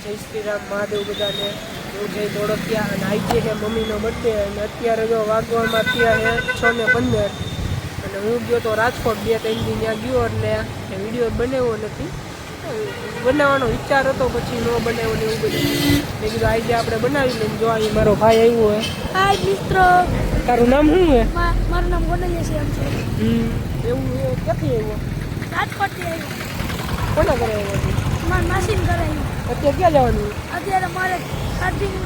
જય શ્રી રામ મહાદેવ બધાને. હું જય ધોળકિયા અને આવી છે મમ્મીનો બર્થડે અને અત્યારે જો વાગવામાં અત્યારે છ ને પંદર. અને હું ગયો તો રાજકોટ બે ત્રણ દી ત્યાં ગયો એટલે વીડિયો બનાવ્યો નથી. બનાવવાનો વિચાર હતો પછી ન બનાવ્યો ને એવું બધું. મેં કીધું આજે આપણે બનાવી લઈને જો અહીં મારો ભાઈ આવ્યો હે હાય મિત્રો. તારું નામ શું હે મારું નામ ગોનલિયા છે એમ છે. હમ એવું ક્યાંથી આવ્યો? રાજકોટથી આવ્યો. કોના ઘરે આવ્યો? મારા માસીન ઘરે આવ્યો. અત્યારે ક્યાં જવાનું? અત્યારે મારે ચાર્જિંગ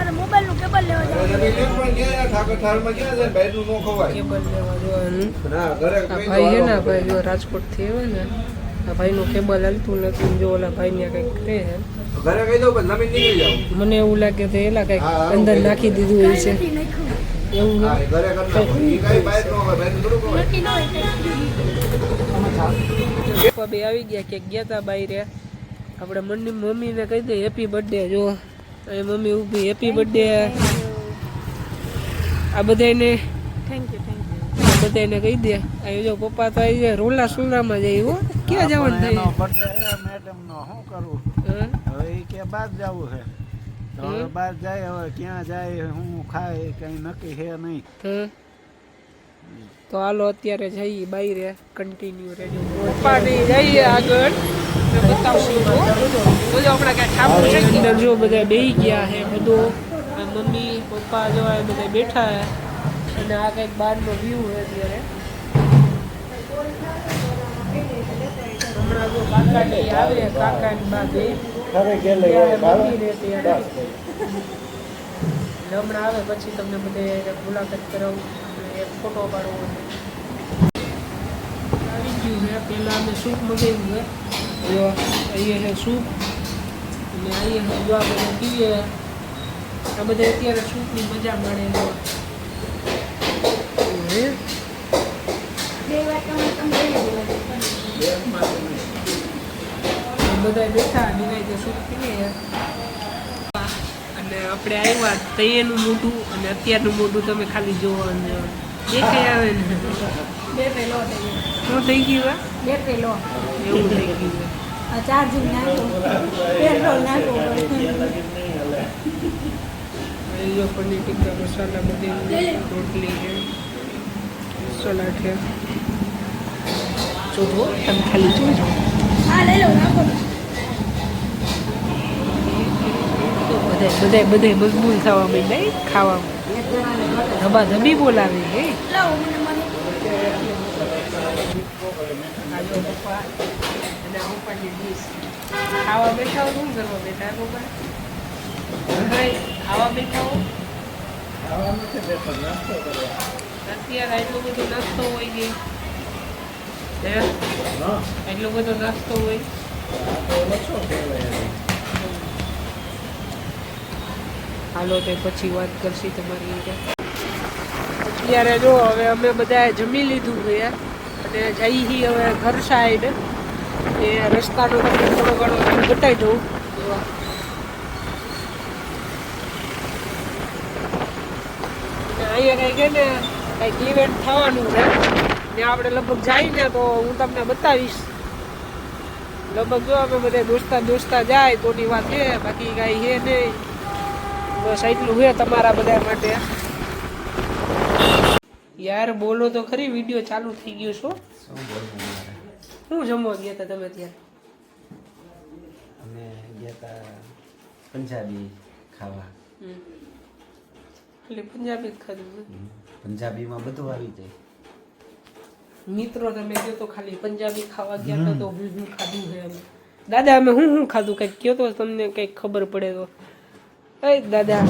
અને લેવા જવાનું કેબલ લેવા જવાનું. ના ઘરે આ ભાઈ છે ને આ ભાઈ જો ને આ ભાઈનું કેબલ હાલતું નથી જો ઓલા ભાઈ ને કંઈક છે ઘરે કહી દઉં પણ જમીન નીકળી જાવ મને એવું લાગે તો એલા કંઈક અંદર નાખી દીધું હોય છે. એવું હા ને ઘરે કઈ નો ન આવી ગયા કે ગયા તા બાઈ રે આપણે મમ્મી મમ્મીને કહી દે હેપી બર્થડે જો એ મમ્મી ઊભી હેપી બર્થડે આ બધાને થેન્ક યુ થેન્ક યુ આ બધાને કહી દે અહીં જો પપ્પા તો આવી જાય રોલા સુલામાં જાય હો. ક્યાં જવાનું થાય? મેડમ નો શું કરું? હવે એ કે બહાર જવું છે. તો હમ. બહાર જાય હવે ક્યાં જાય હું ખાય કઈ નક્કી છે નહીં. તો હાલો અત્યારે જઈએ બાયરે કન્ટિન્યુ રહેજો. પપ્પાને જઈએ આગળ. હમણાં અંદર જો બધા બેહી ગયા છે બધો. મમ્મી પપ્પા જો આ બધા બેઠા છે. અને આ કંઈક બહારનો વ્યૂ છે અત્યારે. હમણાં જો કાકા ને આવે કાકા બા બે ખરે ત્યારે મમ્મી ને ત્યારે એટલે હમણાં આવે પછી તમને બધે મુલાકાત કરાવું. એક ફોટો પાડવો આવી ગયું છે. પહેલાં અમે સૂપ મગાવ્યું છે. અહીંયા છે સૂપ. અને અહીંયા જો આ બધા પીએ. આ બધા અત્યારે સૂપની મજા માણે. બધા બેઠા નિરાયતે સૂપ પીએ. અને આપણે આવ્યા તૈયારનું મોઢું. અને અત્યારનું મોઢું તમે ખાલી જોવો અને દેખાઈ આવે ને બે પેલો શું થઈ ગયું? બે પેલો એવું થઈ ગયું છે આ ચાર્જિંગ નાખો પેટ્રોલ નાખો જો પનીર ટિક્કા મસાલા બધી રોટલી છે સલાડ છે જોજો તમે ખાલી જોજો હા લઈ લો નાખો બધા બધા બધા મજબૂર થવા ખાવામાં ધબા ધબી બોલાવે હે ખાવા બેઠા શું કરવા બેઠા ભાઈ ખાવા બેઠા અત્યારે એટલો બધો નાસ્તો હોય ગઈ હે? એટલો બધો નાસ્તો હોય. હાલો તે પછી વાત કરશી તમારી રીતે. અત્યારે જો હવે અમે બધાએ જમી લીધું છે અને જઈ હી હવે ઘર સાઈડ એ રસ્તાનો તમને થોડો ઘણો બતાવી દઉં. જો. અહીંયા છે ને, કંઈક ઇવેન્ટ થવાનું છે. ને આપણે લગભગ જઈને તો હું તમને બતાવીશ. લગભગ જો અમે બધા દોસ્તા દોસ્તા જાય તોની વાત છે, બાકી કાંઈ હે નહીં. બસ એટલું છે તમારા બધા માટે. યાર બોલો તો ખરી વીડિયો ચાલુ થઈ ગયો છો? શું જમવા ગયા હતા તમે ત્યાં અમે ગયા હતા પંજાબી ખાવા. એટલે પંજાબી ખાધું પંજાબીમાં બધું આવી જાય. મિત્રો તમે કહો તો ખાલી પંજાબી ખાવા ગયા તો હું હું ખાધું છે દાદા અમે હું હું ખાધું? કંઈક કહો તો તમને કંઈક ખબર પડે તો. એ દાદા.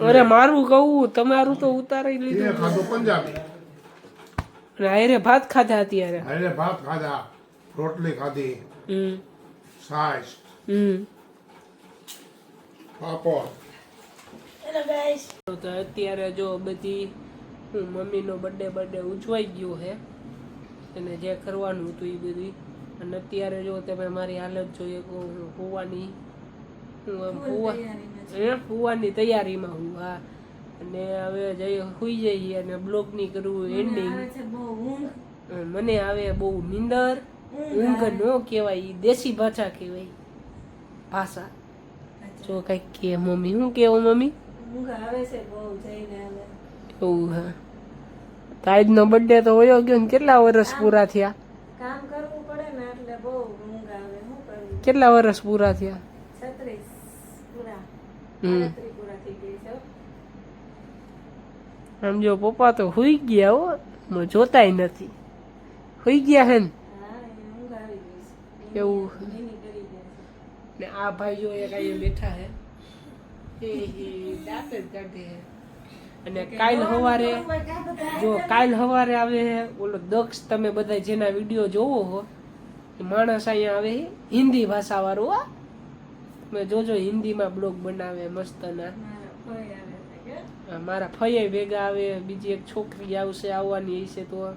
અરે મારું કહું તમારું તો ઉતારી એ લીધું. ખાધું પંજાબી. અને ભાત ખાધા અત્યારે. ભાત ખાધા રોટલી ખાધી હમ. હમ. પાપડ. તો અત્યારે જો બધી હું મમ્મીનો બર્થડે બર્થડે ઉજવાઈ ગયો છે અને જે કરવાનું હતું એ બધી અને અત્યારે જો તમે મારી હાલત જોઈએ હું હોવાની હું હોવા હે? હોવાની તૈયારીમાં હું હા. અને હવે જઈ સુઈ જઈએ અને બ્લોગની કરવું એન્ડિંગ મને આવે બહુ નીંદર. ઊંઘ ન કહેવાય દેશી ભાષા કહેવાય ભાષા. જો કંઈક કે મમ્મી શું કેવું મમ્મી? એવું હા. તો આજનો બર્થડે તો હોયો ગયો ને કેટલા વર્ષ પૂરા થયા કામ કરવું પડે ને એટલે બહુ ઊંઘ આવે શું કરવું કેટલા વર્ષ પૂરા થયા. આમ જો પપ્પા તો હુઈ ગયા હો મ- જોતાય નથી હુઈ ગયા હે ને એવું ને આ ભાઈ જો એક અહીંયા બેઠા હે દાંત જ કાઢે હે અને કાલ સવારે જો કાલ સવારે આવે હે ઓલો દક્ષ તમે બધા જેના વીડિયો જોવો હો માણસ અહીંયા આવે હિન્દી ભાષા વાળો હો. તમે જોજો હિન્દીમાં બ્લોગ બનાવે મસ્ત ના. મારા ફઈએ ભેગા આવે બીજી એક છોકરી આવશે આવવાની હશે તો.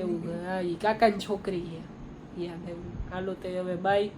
એવું હા એ કાકાની છોકરી છે. યાદ આવ્યું. હાલો તે હવે બાય